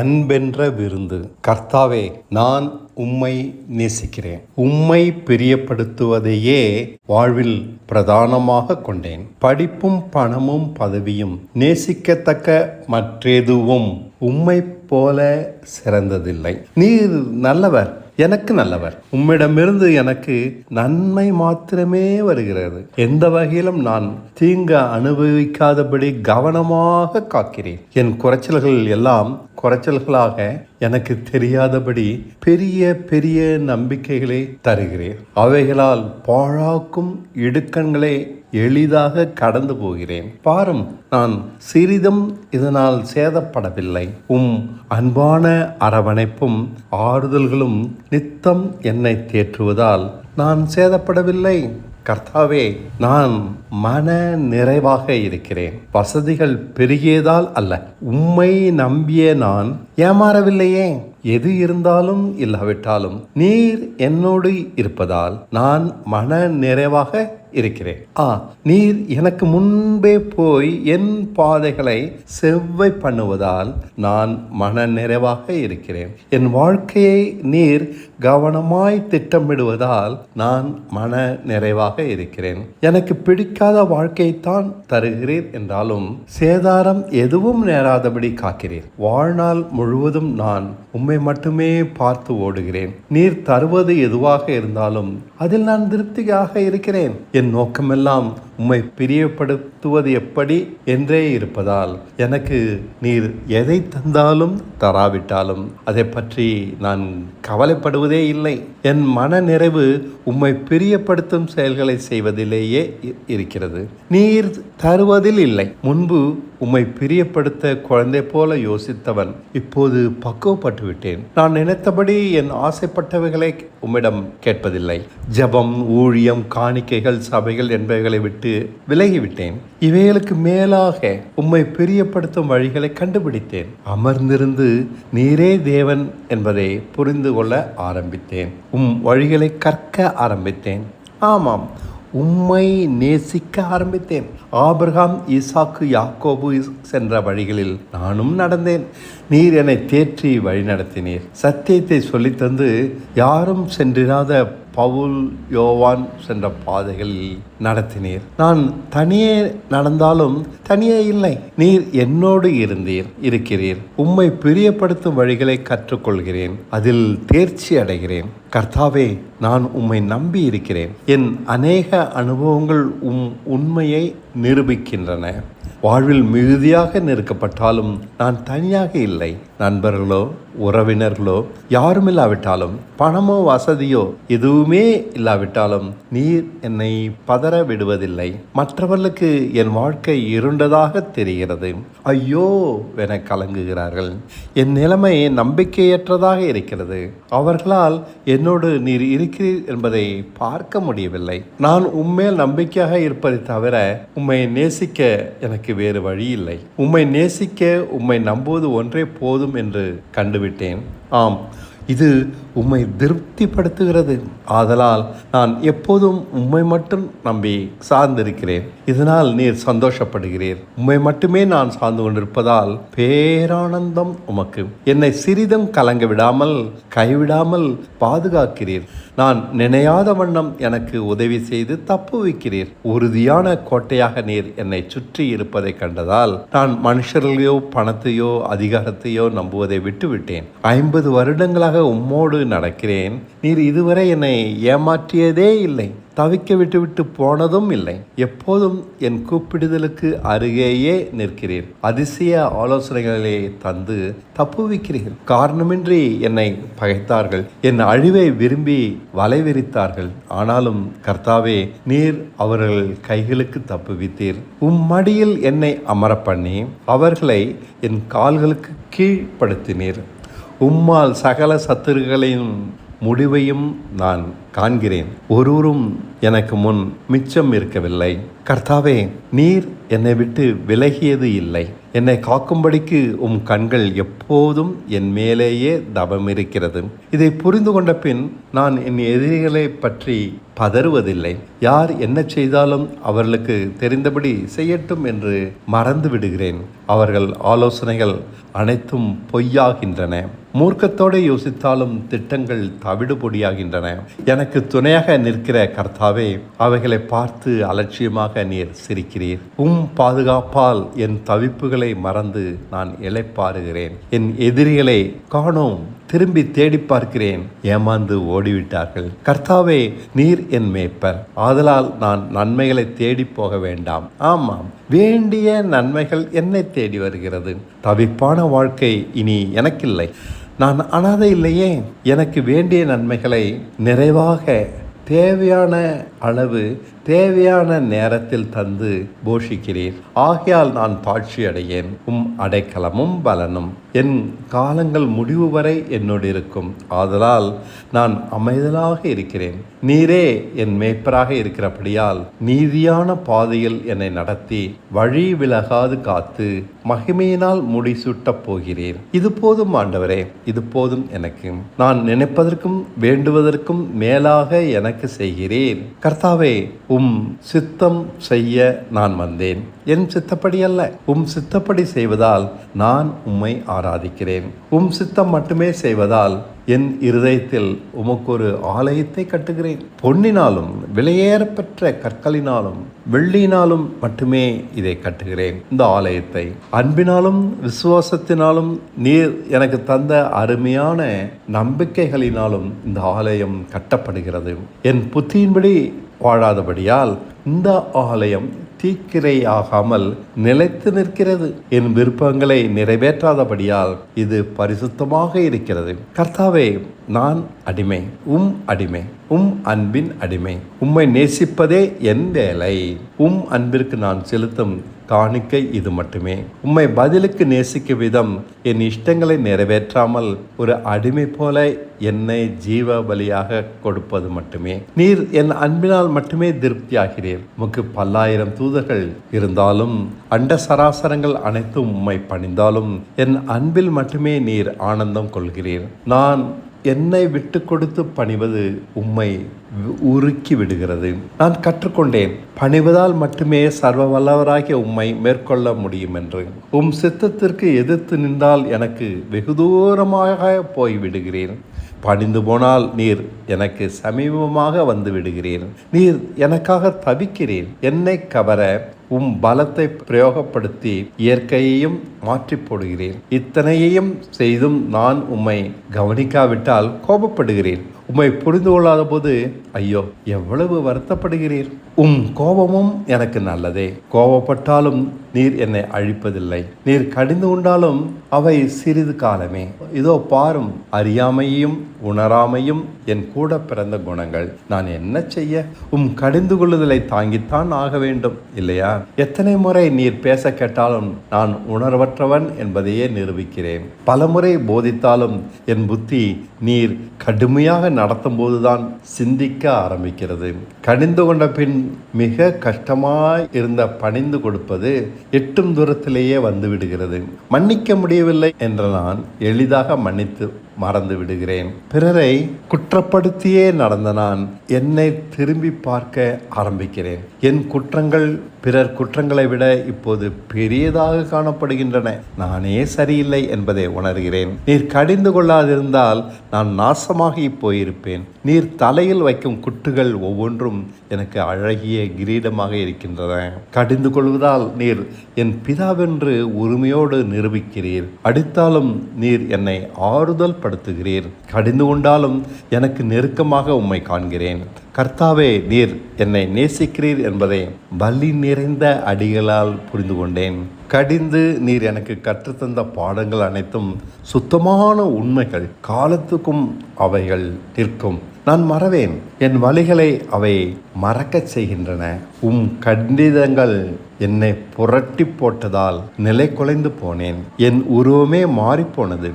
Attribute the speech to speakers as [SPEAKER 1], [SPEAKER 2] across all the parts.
[SPEAKER 1] அன்பென்ற விருந்து. கர்த்தாவே நான் உம்மை நேசிக்கிறேன். உம்மை பிரியப்படுத்துவதையே வாழ்வில் பிரதானமாக கொண்டேன். படிப்பும் பணமும் பதவியும் நேசிக்கத்தக்க மற்றெதுவும் உம்மை போல சிறந்ததில்லை. நீர் நல்லவர் எனக்கு நல்லவர். உம்மிடமிருந்து எனக்கு நன்மை மாத்திரமே வருகிறது. எந்த வகையிலும் நான் தீங்க அனுபவிக்காதபடி கவனமாக காக்கிறேன். என் குறைச்சல்கள் எல்லாம் குறைச்சல்களாக எனக்கு தெரியாதபடி பெரிய பெரிய நம்பிக்கைகளை தருகிறேன். அவைகளால் பாழாக்கும் இடுக்கண்களை எளிதாக கடந்து போகிறேன். பாரும் நான் சிறிதும் இதனால் சேதப்படவில்லை. உம் அன்பான அரவணைப்பும் ஆறுதல்களும் நித்தம் என்னை தேற்றுவதால் நான் சேதப்படவில்லை. கர்த்தாவே நான் மன நிறைவாக இருக்கிறேன். வசதிகள் பெருகியதால் அல்ல. உம்மை நம்பிய நான் ஏமாறவில்லையே. எது இருந்தாலும் இல்லாவிட்டாலும் நீர் என்னோடு இருப்பதால் நான் மன நிறைவாக இருக்கிறேன். ஆ நீர் எனக்கு முன்பே போய் என் பாதைகளை செவ்வை பண்ணுவதால் நான் மன நிறைவாக இருக்கிறேன். என் வாழ்க்கையை நீர் கவனமாய் திட்டமிடுவதால் நான் மன நிறைவாக இருக்கிறேன். எனக்கு பிடிக்காத வாழ்க்கையைத்தான் தருகிறீர் என்றாலும் சேதாரம் எதுவும் நேராதபடி காக்கிறீர். வாழ்நாள் முழுவதும் நான் உம்மை மட்டுமே பார்த்து ஓடுகிறேன். நீர் தருவது எதுவாக இருந்தாலும் அதில் நான் திருப்தியாக இருக்கிறேன். என் நோக்கமெல்லாம் உம்மை பிரியப்படுத்துவது எப்படி என்றே இருப்பதால் எனக்கு நீர் எதை தந்தாலும் தராவிட்டாலும் அதை பற்றி நான் கவலைப்படுவதே இல்லை. என் மன நிறைவு உம்மை பிரியப்படுத்தும் செயல்களை செய்வதிலேயே இ- இருக்கிறது. நீர் தருவதில் இல்லை. முன்பு உம்மை பிரியப்படுத்த குழந்தை போல யோசித்தவன் இப்போது பக்குவப்பட்டு விட்டேன். நான் நினைத்தபடி என் ஆசைப்பட்டவைகளை உம்மிடம் கேட்பதில்லை. ஜெபம் ஊழியம் காணிக்கைகள் சபைகள் என்பவைகளை விட்டு விலகிவிட்டேன். இவைகளுக்கு மேலாக உம்மை பிரியப்படுத்தும் வழிகளை கண்டுபிடித்தேன். அமர்ந்திருந்து நீரே தேவன் என்பதை புரிந்து கொள்ள ஆரம்பித்தேன். உம் வழிகளை கற்க ஆரம்பித்தேன். ஆமாம் உம்மை நேசிக்க ஆரம்பித்தேன். ஆபிரகாம் ஈசாக்கு யாக்கோபு சென்ற வழிகளில் நானும் நடந்தேன். நீர் என்னை தேற்றி வழிநடத்தினீர். சத்தியத்தை சொல்லித்தந்து யாரும் சென்றிராத பவுல் யோவான் சென்ற பாதைகளில் நடத்தினீர். நான் தனியே நடந்தாலும் தனியே இல்லை. நீர் என்னோடு இருந்தீர் இருக்கிறீர். உம்மை பிரியப்படுத்தும் வழிகளை கற்றுக்கொள்கிறேன். அதில் தேர்ச்சி அடைகிறேன். கர்த்தாவே நான் உம்மை நம்பி இருக்கிறேன். என் அநேக அனுபவங்கள் உம் உண்மையை நிரூபிக்கின்றன. வாழ்வில் மிகுதியாக நெருக்கப்பட்டாலும் நான் தனியாக இல்லை. நண்பர்களோ உறவினர்களோ யாரும் இல்லாவிட்டாலும் பணமோ வசதியோ எதுவுமே இல்லாவிட்டாலும் நீர் என்னை பதற விடுவதில்லை. மற்றவர்களுக்கு என் வாழ்க்கை இருண்டதாக தெரிகிறது. ஐயோ என கலங்குகிறார்கள். என் நிலைமை நம்பிக்கையற்றதாக இருக்கிறது. அவர்களால் என்னோடு நீர் இருக்கிறீர் என்பதை பார்க்க முடியவில்லை. நான் உண்மையில் நம்பிக்கையாக இருப்பதை தவிர உம்மை நேசிக்க எனக்கு வேறு வழி இல்லை உம்மை நேசிக்க உம்மை நம்புவது ஒன்றே போதும் என்று கண்டுவிட்டேன். ஆம் இது உம்மை திருப்திப்படுத்துகிறது. ஆதலால் நான் எப்போதும் உம்மை மட்டும் நம்பி சார்ந்திருக்கிறேன். இதனால் நீர் சந்தோஷப்படுகிறீர். உம்மை மட்டுமே நான் சார்ந்து கொண்டிருப்பதால் பேரானந்தம் உமக்கு. என்னை சிறிதும் கலங்க விடாமல் கைவிடாமல் பாதுகாக்கிறீர். நான் நினையாத வண்ணம் எனக்கு உதவி செய்து தப்பு வைக்கிறீர். உறுதியான கோட்டையாக நீர் என்னை சுற்றி இருப்பதை கண்டதால் நான் மனுஷர்களையோ பணத்தையோ அதிகாரத்தையோ நம்புவதை விட்டுவிட்டேன். ஐம்பது வருடங்களாக உம்மோடு நடக்கிறேன். நீர் இதுவரை என்னை ஏமாற்றியதே இல்லை. தவிக்க விட்டுவிட்டு போனதும் இல்லை. எப்போதும் என் கூப்பிடுதலுக்கு அருகேயே நிற்கிறீர் அதிசய ஆலோசனைகளை தந்து தப்புவிக்கிறீர் காரணமின்றி என்னை பகைத்தார்கள். என் அழிவை விரும்பி வலை விரித்தார்கள் ஆனாலும் கர்த்தாவே நீர் அவர்கள் கைகளுக்கு தப்புவித்தீர் உம் மடியில் என்னை அமர பண்ணி அவர்களை என் கால்களுக்கு கீழ்ப்படுத்தினீர். உம்மால் சகல சத்துருகளின் முடிவையும் நான் காண்கிறேன். ஒருவரும் எனக்கு முன் மிச்சம் இருக்கவில்லை. கர்த்தாவே நீர் என்னை விட்டு விலகியது இல்லை. என்னை காக்கும்படிக்கு உம் கண்கள் எப்போதும் என் மேலேயே தபம் இருக்கிறது இதை புரிந்து கொண்ட பின் நான் என் எதிரிகளை பற்றி பதறுவதில்லை. யார் என்ன செய்தாலும் அவர்களுக்கு தெரிந்தபடி செய்யட்டும் என்று மறந்து விடுகிறேன். அவர்கள் ஆலோசனைகள் அனைத்தும் பொய்யாகின்றன. மூர்க்கத்தோடு யோசித்தாலும் திட்டங்கள் தவிடு பொடியாகின்றன எனக்கு துணையாக நிற்கிற கர்த்தாவே அவைகளை பார்த்து அலட்சியமாக நீர் சிரிக்கிறீர். உம் பாதுகாப்பால் என் தவிப்புகளை மறந்து நான் இழைப்பாருகிறேன் என் எதிரிகளை காணோம் திரும்பி தேடி பார்க்கிறேன். ஏமாந்து ஓடிவிட்டார்கள். கர்த்தாவே நீர் என் மேய்ப்பர். ஆதலால் நான் நன்மைகளை தேடி போக வேண்டாம். ஆமாம் வேண்டிய நன்மைகள் என்னை தேடி வருகிறது. தவிப்பான வாழ்க்கை இனி எனக்கில்லை. நான் அனாதை இல்லையே. எனக்கு வேண்டிய நன்மைகளை நிறைவாக தேவையான அளவு தேவையான நேரத்தில் தந்து போஷிக்கிறீர் ஆகையால் நான் தாழ்ச்சி அடையேன். உம் அடைக்கலமும் பலனும். என் காலங்கள் முடிவு வரை என்னோடு இருக்கும். ஆதலால் நான் அமைதலாக இருக்கிறேன். நீரே என் மேய்ப்பராக இருக்கிறபடியால் நீதியான பாதையில் என்னை நடத்தி வழி விலகாது காத்து மகிமையினால் முடிசூட்டப் போகிறேன் இது போதும் ஆண்டவரே. இது போதும் எனக்கு. நான் நினைப்பதற்கும் வேண்டுவதற்கும் மேலாக எனக்கு செய்கிறேன் கர்த்தாவே உம் உம் சித்தம் செய்ய நான் வந்தேன். என் சித்தப்படி அல்ல. உம் சித்தப்படி செய்வதால் நான் உம்மை ஆராதிக்கிறேன். உம் சித்தம் மட்டுமே செய்வதால் என் இருதயத்தில் உமக்கு ஒரு ஆலயத்தை கட்டுகிறேன். பொன்னினாலும் விலையேறப்பெற்ற கற்களினாலும் வெள்ளியினாலும் மட்டுமே இதை கட்டுகிறேன். இந்த ஆலயத்தை அன்பினாலும் விசுவாசத்தினாலும் நீர் எனக்கு தந்த அருமையான நம்பிக்கைகளினாலும் இந்த ஆலயம் கட்டப்படுகிறது. என் புத்தியின்படி வாழாதபடியால் இந்த ஆலயம் தீக்கிரையாகாமல் நிலைத்து நிற்கிறது. என் விருப்பங்களை நிறைவேற்றாதபடியால் இது பரிசுத்தமாக இருக்கிறது. கர்த்தாவே நான் அடிமை உம் அடிமை உம் அன்பின் அடிமை. உம்மை நேசிப்பதே என் வேலை. உம் அன்பிற்கு நான் செலுத்தும் காணிக்கை இது மட்டுமே. உம்மை பதிலுக்கு நேசிக்க விதம் என் இஷ்டங்களை நிறைவேற்றாமல் ஒரு அடிமை போல என்னை ஜீவ பலியாக கொடுப்பது மட்டுமே. நீர் என் அன்பினால் மட்டுமே திருப்தியாகிறீர். உமக்கு பல்லாயிரம் தூதர்கள் இருந்தாலும் அண்ட சராசரங்கள் அனைத்தும் உம்மை பணிந்தாலும் என் அன்பில் மட்டுமே நீர் ஆனந்தம் கொள்கிறீர். நான் என்னை விட்டு கொடுத்து பணிவது உம்மை உருக்கி விடுகிறது. நான் கற்றுக்கொண்டேன் பணிவதால் மட்டுமே சர்வ வல்லவராகிய உம்மை மேற்கொள்ள முடியும் என்று உம் சித்தத்திற்கு எதிர்த்து நின்றால் எனக்கு வெகு தூரமாக போய் விடுகிறேன் பணிந்து போனால் நீர் எனக்கு சமீபமாக வந்து விடுகிறீர் நீர் எனக்காக தவிக்கிறீர் என்னை கவர உம் பலத்தை பிரயோகப்படுத்தி இயற்கையையும் மாற்றி போடுகிறேன். இத்தனையையும் செய்தும் நான் உம்மை கவனிக்காவிட்டால் கோபப்படுகிறேன். உம்மை புரிந்து கொள்ளாத போது ஐயோ எவ்வளவு வருத்தப்படுகிறீர்? உம் கோபமும் எனக்கு நல்லதே. கோபப்பட்டாலும் நீர் என்னை அழிப்பதில்லை. நீர் கடிந்து கொண்டாலும் அவை சிறிது காலமே. இதோ பாரும் அறியாமையும் உணராமையும் என் கூட பிறந்த குணங்கள். நான் என்ன செய்ய? உம் கடிந்து கொள்ளுதலை தாங்கித்தான் ஆக வேண்டும் இல்லையா? எத்தனை முறை நீர் பேச கேட்டாலும் நான் உணர்வற்றவன் என்பதையே நிரூபிக்கிறேன். பலமுறை போதித்தாலும் என் புத்தி நீர் கடுமையாக நடத்தும் போதுதான் சிந்திக்க ஆரம்பிக்கிறது. கடிந்து கொண்ட பின் மிக கஷ்டமாய் இருந்த பணிந்து கொடுப்பது எட்டும் தூரத்திலேயே வந்து விடுகிறது. மன்னிக்க முடியவில்லை என்ற நான் எளிதாக மன்னித்து மறந்து விடுகிறேன். பிறரை குற்றப்படுத்தியே நடந்த நான் என்னை திரும்பி பார்க்க ஆரம்பிக்கிறேன். என் குற்றங்கள் பிறர் குற்றங்களை விட இப்போது பெரியதாக காணப்படுகின்றன. நானே சரியில்லை என்பதை உணர்கிறேன். நீர் கடிந்து கொள்ளாதிருந்தால் நான் நாசமாகி போயிருப்பேன். நீர் தலையில் வைக்கும் குட்டுகள் ஒவ்வொன்றும் எனக்கு அழகிய கிரீடமாக இருக்கின்றன. கடிந்து கொள்வதால் நீர் என் பிதாவென்று உரிமையோடு நிரூபிக்கிறீர். அடித்தாலும் நீர் என்னை ஆறுதல் படுத்துகிறீர் கடிந்து கொண்டாலும் எனக்கு நெருக்கமாக உம்மை காண்கிறேன். கர்த்தாவே நீர் என்னை நேசிக்கிறீர் என்பதை பலி நிறைந்த அடிகளால் புரிந்து கொண்டேன். கடிந்து நீர் எனக்கு கற்றுத்தந்த பாடங்கள் அனைத்தும் சுத்தமான உண்மைகள். காலத்துக்கும் அவைகள் நிற்கும். நான் மறவேன். என் வழிகளை அவை மறக்கச் செய்கின்றன. உம் கண்டிதங்கள் என்னை புரட்டி போட்டதால் நிலை குலைந்து போனேன். என் உருவமே மாறிப்போனது.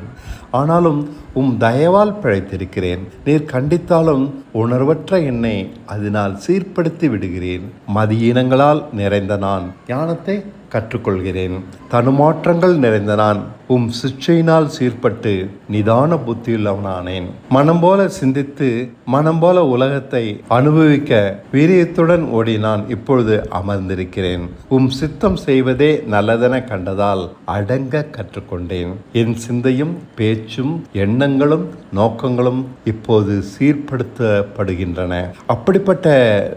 [SPEAKER 1] ஆனாலும் உம் தயவால் பிழைத்திருக்கிறேன். நீர் கண்டித்தாலும் உணர்வற்ற என்னை அதனால் சீர்படுத்தி விடுகிறேன். மதியீனங்களால் நிறைந்த நான். ஞானத்தை கற்றுக்கொள்கிறேன். தனுமாற்றங்கள் நிறைந்த நான் உம் சிச்சையினால் சீர்பட்டு நிதான புத்தியுள்ளவனானேன். மனம் போல சிந்தித்து மனம் போல உலகத்தை அனுபவிக்க வீரியத்துடன் ஓடி நான் இப்பொழுது அமர்ந்திருக்கிறேன். உம் சித்தம் செய்வதே நல்லதென கண்டதால் அடங்க கற்றுக்கொண்டேன். என் சிந்தையும் பேச்சும் எண்ணங்களும் நோக்கங்களும் இப்போது சீர்படுத்தப்படுகின்றன. அப்படிப்பட்ட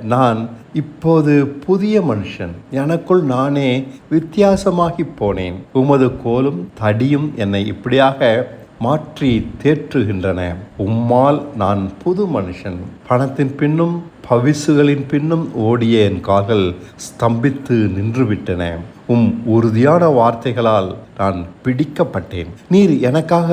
[SPEAKER 1] நான் இப்போது புதிய மனுஷன் எனக்குள் நானே வித்தியாசமாகி போனேன். உமது கோலும் தடியும் என்னை இப்படியாக மாற்றி தேற்றுகின்றன. உம்மால் நான் புது மனுஷன். பணத்தின் பின்னும் பவிசுகளின் பின்னும் ஓடிய என் கால்கள் ஸ்தம்பித்து நின்றுவிட்டன. உம் உறுதியான வார்த்தைகளால் நான் பிடிக்கப்பட்டேன். நீர் எனக்காக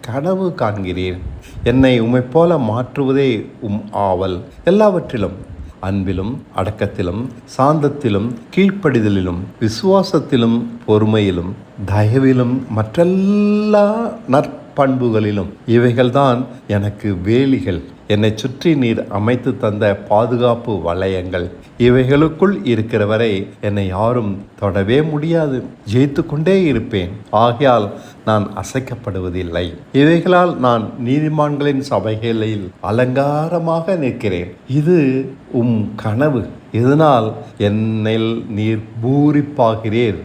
[SPEAKER 1] கனவு காண்கிறீர். என்னை உம்மைப் போல மாற்றுவதே உம் ஆவல். எல்லாவற்றிலும் அன்பிலும் அடக்கத்திலும் சாந்தத்திலும் கீழ்ப்படிதலிலும் விசுவாசத்திலும் பொறுமையிலும் தயவிலும் மற்றெல்லா நற்பண்புகளிலும் இவைகள்தான் எனக்கு வேலிகள். என்னை சுற்றி நீர் அமைத்து தந்த பாதுகாப்பு வளையங்கள். இவைகளுக்குள் இருக்கிறவரை என்னை யாரும் தொடவே முடியாது. ஜெயித்து கொண்டே இருப்பேன். ஆகையால் நான் அசைக்கப்படுவதில்லை. இவைகளால் நான் நீதிமான்களின் சபைகளில் அலங்காரமாக நிற்கிறேன். இது உம் கனவு. இதனால் என்னில் நீர் பூரிப்பாகிறீர்.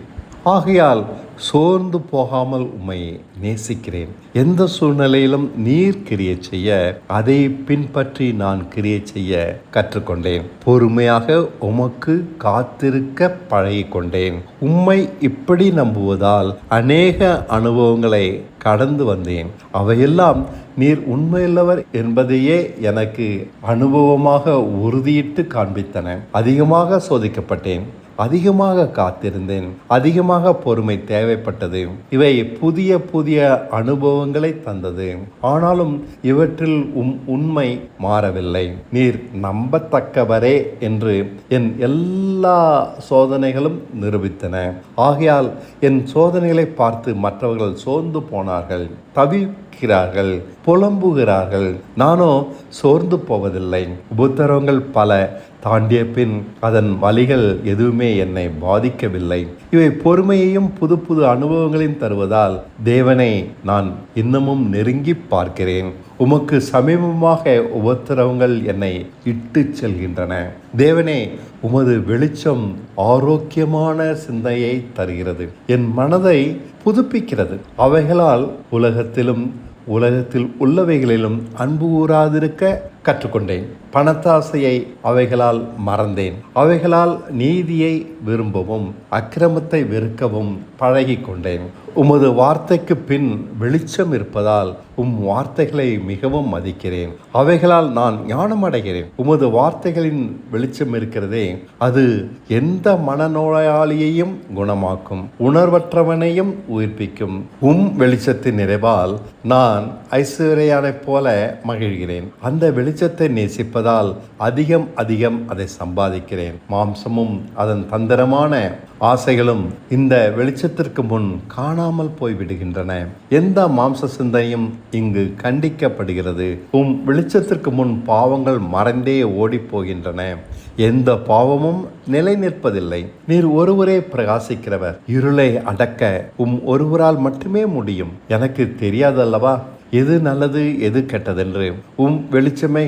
[SPEAKER 1] ஆகையால் சோர்ந்து போகாமல் உம்மை நேசிக்கிறேன். எந்த சூழ்நிலையிலும் நீர் கிரியை செய்ய அதை பின்பற்றி நான் கிரியை செய்ய கற்றுக்கொண்டேன். பொறுமையாக உமக்கு காத்திருக்க பழகிக்கொண்டேன். உம்மை இப்படி நம்புவதால் அநேக அனுபவங்களை கடந்து வந்தேன். அவையெல்லாம் நீர் உண்மையுள்ளவர் என்பதையே எனக்கு அனுபவமாக உறுதியிட்டு காண்பித்தன. அதிகமாக சோதிக்கப்பட்டேன். அதிகமாக காத்திருந்தேன். அதிகமாக பொறுமை தேவைப்பட்டது. இவை புதிய புதிய அனுபவங்களை தந்தது. ஆனாலும் இவற்றில் உம் உண்மை மாறவில்லை. நீர் நம்பத்தக்கவரே என்று என் எல்லா சோதனைகளும் நிரூபித்தன. ஆகையால் என் சோதனைகளை பார்த்து மற்றவர்கள் சோர்ந்து போனார்கள். தவிக்கிறார்கள் புலம்புகிறார்கள். நானோ சோர்ந்து போவதில்லை. உபத்திரவங்கள் பல தாண்டிய பின் அதன் வழிகள் எதுவுமே என்னை பாதிக்கவில்லை. இவை பொறுமையையும் புது புது அனுபவங்களையும் தருவதால் தேவனை நான் இன்னமும் நெருங்கி பார்க்கிறேன். உமக்கு சமீபமாக உபத்திரவங்கள் என்னை இட்டு செல்கின்றன. தேவனே உமது வெளிச்சம் ஆரோக்கியமான சிந்தையை தருகிறது. என் மனதை புதுப்பிக்கிறது. அவைகளால் உலகத்திலும் உலகத்தில் உள்ளவைகளிலும் அன்பு கூறாதிருக்க கற்றுக்கொண்டேன். பணத்தாசையை அவைகளால் மறந்தேன். அவைகளால் நீதியை விரும்பவும் அக்கிரமத்தை வெறுக்கவும் பழகி கொண்டேன் உமது வார்த்தைக்கு பின் வெளிச்சம் இருப்பதால் உம் வார்த்தைகளை மிகவும் மதிக்கிறேன். அவைகளால் நான் ஞானம் அடைகிறேன் உமது வார்த்தைகளின் வெளிச்சம் இருக்கிறதே அது எந்த மனநோயாளியையும் குணமாக்கும் உணர்வற்றவனையும் உயிர்ப்பிக்கும். உம் வெளிச்சத்தின் நிறைவால் நான் ஐஸ்வர்யானைப் போல மகிழ்கிறேன். அந்த வெளிச்சத்தை நேசிப்பதால் அதிகம் அதிகம் அதை சம்பாதிக்கிறேன். மாம்சமும் அதன் தந்திரமான ஆசைகளும் இந்த வெளிச்சத்திற்கு முன் காண காணாமல் போய்விடுகின்றன. எந்த மாம்ச சிந்தையும் இங்கு கண்டிக்கப்படுகிறது. உம் வெளிச்சத்திற்கு முன் பாவங்கள் மறைந்தே ஓடிப் போகின்றன எந்த பாவமும் நிலை நிற்பதில்லை நீர் ஒருவரே பிரகாசிக்கிறவர். இருளை அடக்க உம் ஒருவரால் மட்டுமே முடியும். எனக்கு தெரியாதல்லவா? எது நல்லது எது கெட்டதென்று. உம் வெளிச்சமே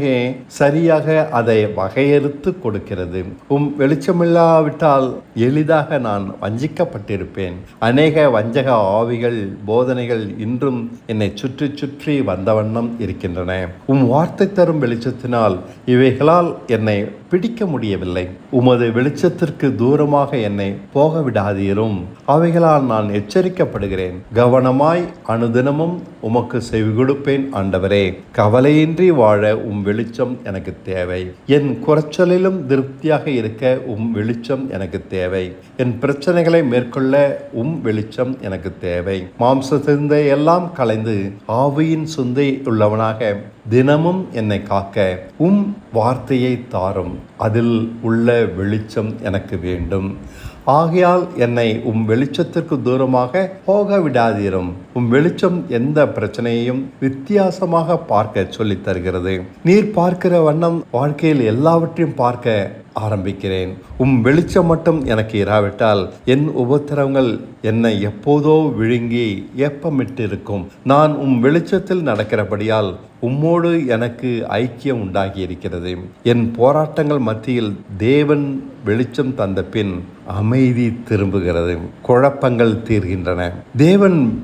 [SPEAKER 1] சரியாக அதை வகையறுத்து கொடுக்கிறது. உம் வெளிச்சமில்லாவிட்டால் எளிதாக நான் வஞ்சிக்கப்பட்டிருப்பேன். அநேக வஞ்சக ஆவிகள் போதனைகள் இன்றும் என்னை சுற்றி சுற்றி வந்த வண்ணம் இருக்கின்றன. உம் வார்த்தை தரும் வெளிச்சத்தினால் இவைகளால் என்னை பிடிக்க முடியவில்லை. உமது வெளிச்சத்திற்கு தூரமாக என்னை போக விடாதீரும் அவைகளால் நான் எச்சரிக்கப்படுகிறேன். கவனமாய் அனுதினமும் உமக்கு செவி கொடுப்பேன் ஆண்டவரே. கவலையின்றி வாழ உம் வெளிச்சம் எனக்கு தேவை. என் குறைச்சலிலும் திருப்தியாக இருக்க உம் வெளிச்சம் எனக்கு தேவை. என் பிரச்சனைகளை மேற்கொள்ள உம் வெளிச்சம் எனக்கு தேவை. மாம்ச எல்லாம் கலைந்து ஆவியின் சுந்தை உள்ளவனாக தினமும் என்னை காக்க உம் வார்த்தையை தாரும். அதில் உள்ள வெளிச்சம் எனக்கு வேண்டும். ஆகையால் என்னை உம் வெளிச்சத்திற்கு தூரமாக போக விடாதீரும் உம் வெளிச்சம் எந்த பிரச்சனையையும் வித்தியாசமாக பார்க்க சொல்லித் தருகிறது. நீர் பார்க்கிற வண்ணம் வாழ்க்கையில் எல்லாவற்றையும் பார்க்க ஆரம்பிக்கிறேன். உம் வெளிச்சம் மட்டும் எனக்கு இராவிட்டால் என் உபத்திரவங்கள் என்னை எப்போதோ விழுங்கி ஏப்பமிட்டிருக்கும். நான் உம் வெளிச்சத்தில் நடக்கிறபடியால் உம்மோடு எனக்கு ஐக்கியம் உண்டாகி இருக்கிறது என் போராட்டங்கள் மத்தியில் தேவன் வெளிச்சம் தந்த பின் அமைதி திரும்புகிறது. குழப்பங்கள் தீர்கின்றன. தேவன்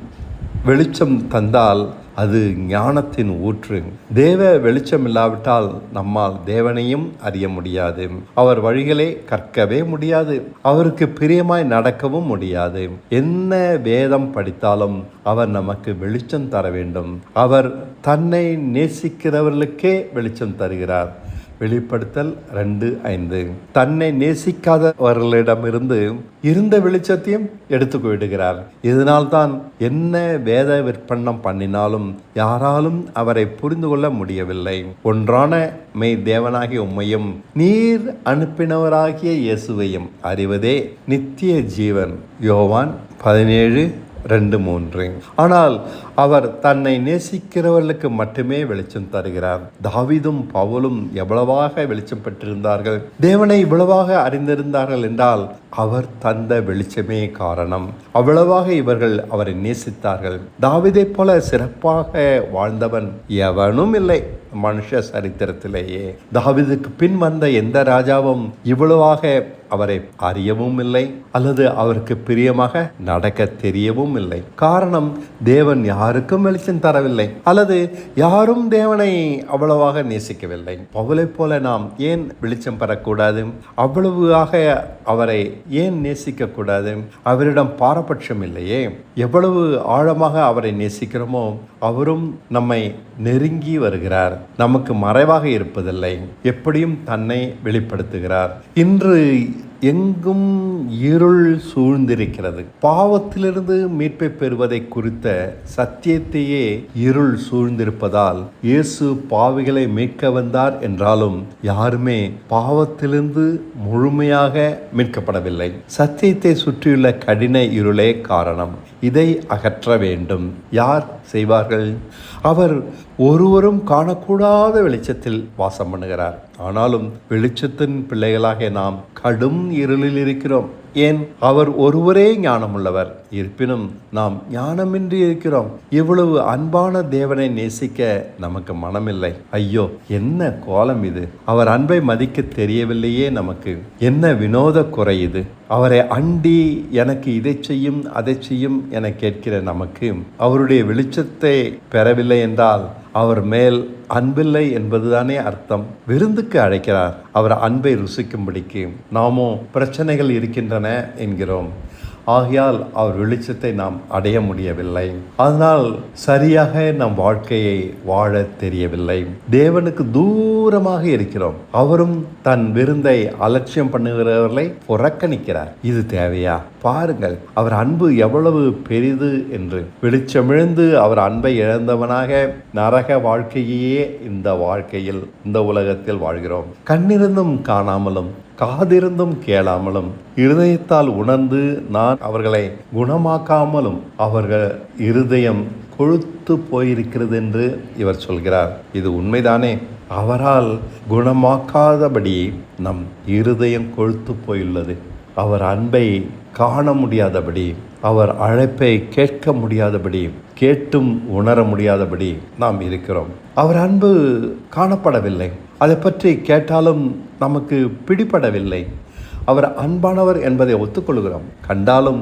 [SPEAKER 1] வெளிச்சம் தந்தால் அது ஞானத்தின் ஊற்று. தேவ வெளிச்சம் இல்லாவிட்டால் நம்மால் தேவனையும் அறிய முடியாது. அவர் வழிகளை கற்கவே முடியாது. அவருக்கு பிரியமாய் நடக்கவும் முடியாது. என்ன வேதம் படித்தாலும் அவர் நமக்கு வெளிச்சம் தர வேண்டும். அவர் தன்னை நேசிக்கிறவர்களுக்கே வெளிச்சம் தருகிறார். வெளிப்படுத்தல் ரெண்டு ஐந்து. தன்னை நேசிக்காதவர்களிடமிருந்து இருந்த வெளிச்சத்தையும் எடுத்து விடுகிறார் இதனால்தான் என்ன வேத விற்பண்ணம் பண்ணினாலும் யாராலும் அவரை புரிந்து கொள்ள முடியவில்லை. ஒன்றான மெய் தேவனாகிய உம்மையும் நீர் அனுப்பினவராகிய இயேசுவையும் அறிவதே நித்திய ஜீவன். யோவான் பதினேழு ரெண்டு மூன்று. ஆனால் அவர் தன்னை நேசிக்கிறவர்களுக்கு மட்டுமே வெளிச்சம் தருகிறார். தாவிதும் பவுலும் எவ்வளவாக வெளிச்சம் பெற்றிருந்தார்கள்? தேவனை இவ்வளவாக அறிந்திருந்தார்கள் என்றால் அவர் தந்த வெளிச்சமே காரணம். அவ்வளவாக இவர்கள் அவரை நேசித்தார்கள். தாவிதைப் போல சிறப்பாக வாழ்ந்தவன் எவனும் இல்லை. மனுஷ சரித்திரத்திலேயே. தாவிதுக்கு பின் வந்த எந்த ராஜாவும் இவ்வளவாக அவரை அறியவும் இல்லை அல்லது அவருக்கு பிரியமாக நடக்க தெரியவும் இல்லை. காரணம் தேவன் யாருக்கும் வெளிச்சம் தரவில்லை அல்லது யாரும் தேவனை அவ்வளவாக நேசிக்கவில்லை. பவுலை போல நாம் ஏன் வெளிச்சம் பெறக்கூடாது? அவ்வளவாக அவரை ஏன் நேசிக்க கூடாது அவரிடம் பாரபட்சம் இல்லையே. எவ்வளவு ஆழமாக அவரை நேசிக்கிறோமோ அவரும் நம்மை நெருங்கி வருகிறார். நமக்கு மறைவாக இருப்பதில்லை. எப்படியும் தன்னை வெளிப்படுத்துகிறார். இன்று எங்கும் இருள் சூழ்ந்திருக்கிறது. பாவத்திலிருந்து மீட்பை பெறுவதை குறித்த சத்தியத்தையே இருள் சூழ்ந்திருப்பதால் இயேசு பாவிகளை மீட்க வந்தார் என்றாலும் யாருமே பாவத்திலிருந்து முழுமையாக மீட்கப்படவில்லை. சத்தியத்தை சுற்றியுள்ள கடின இருளே காரணம். இதை அகற்ற வேண்டும். யார் செய்வார்கள்? அவர் ஒருவரும் காணக்கூடாத வெளிச்சத்தில் வாசம் பண்ணுகிறார். ஆனாலும் வெளிச்சத்தின் பிள்ளைகளாக நாம் கடும் இருளில் இருக்கிறோம். ஏன்? அவர் ஒருவரே ஞானமுள்ளவர். இருப்பினும் நாம் ஞானமின்றி இருக்கிறோம். இவ்வளவு அன்பான தேவனை நேசிக்க நமக்கு மனமில்லை. ஐயோ என்ன கோலம் இது? அவர் அன்பை மதிக்க தெரியவில்லையே நமக்கு. என்ன வினோத குறை இது? அவரை அண்டி எனக்கு இதை செய்யும் அதை செய்யும் என கேட்கிற நமக்கு அவருடைய வெளிச்சத்தை பெறவில்லை என்றால் அவர் மேல் அன்பில்லை என்பதுதானே அர்த்தம். விருந்துக்கு அழைக்கிறார். அவர் அன்பை ருசிக்கும்படிக்கு நாமோ பிரச்சனைகள் இருக்கின்றன என்கிறோம். ஆகையால் அவர் வெளிச்சத்தை நாம் அடைய முடியவில்லை. அதனால் சரியாக நம் வாழ்க்கையை வாழ தெரியவில்லை. தேவனுக்கு தூரமாக இருக்கிறோம். அவரும் தன் விருந்தை அலட்சியம் பண்ணுகிறவர்களை புறக்கணிக்கிறார். இது தேவையா? பாருங்கள் அவர் அன்பு எவ்வளவு பெரிது என்று. வெளிச்சமிழந்து அவர் அன்பை இழந்தவனாக நரக வாழ்க்கையே இந்த வாழ்க்கையில் இந்த உலகத்தில் வாழ்கிறோம். கண்ணிருந்தும் காணாமலும் காதிருந்தும் கேளாமலும் இருதயத்தால் உணர்ந்து நான் அவர்களை குணமாக்காமலும் அவர்கள் இருதயம் கொழுத்து போயிருக்கிறது என்று இவர் சொல்கிறார். இது உண்மைதானே? அவரால் குணமாக்காதபடி நம் இருதயம் கொழுத்து போயுள்ளது. அவர் அன்பை காண முடியாதபடி அவர் அழைப்பை கேட்க முடியாதபடி கேட்டும் உணர முடியாதபடி நாம் இருக்கிறோம். அவர் அன்பு காணப்படவில்லை. அதை பற்றி கேட்டாலும் நமக்கு பிடிபடவில்லை. அவர் அன்பானவர் என்பதை ஒத்துக்கொள்கிறோம். கண்டாலும்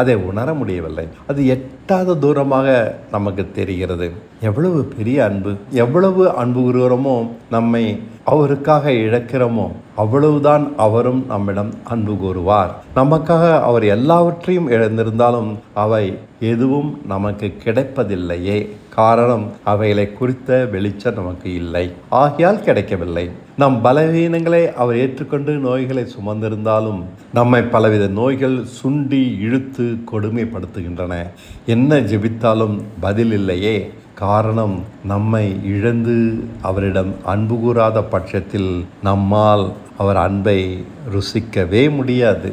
[SPEAKER 1] அதை உணர முடியவில்லை. அது எட்டாத தூரமாக நமக்கு தெரிகிறது. எவ்வளவு பெரிய அன்பு எவ்வளவு அன்பு கூறுகிறோமோ நம்மை அவருக்காக இழக்கிறோமோ அவ்வளவுதான் அவரும் நம்மிடம் அன்பு கூறுவார். நமக்காக அவர் எல்லாவற்றையும் இழந்திருந்தாலும் அவை எதுவும் நமக்கு கிடைப்பதில்லையே. காரணம் அவைகளை குறித்த வெளிச்சம் நமக்கு இல்லை. ஆகையால் கிடைக்கவில்லை. நம் பலவீனங்களை அவர் ஏற்றுக்கொண்டு நோய்களை சுமந்திருந்தாலும் நம்மை பலவித நோய்கள் சுண்டி இழுத்து கொடுமைப்படுத்துகின்றன. என்ன ஜெபித்தாலும் பதில் இல்லையே. காரணம் நம்மை இழந்து அவரிடம் அன்பு கூறாத பட்சத்தில் நம்மால் அவர் அன்பை ருசிக்கவே முடியாது.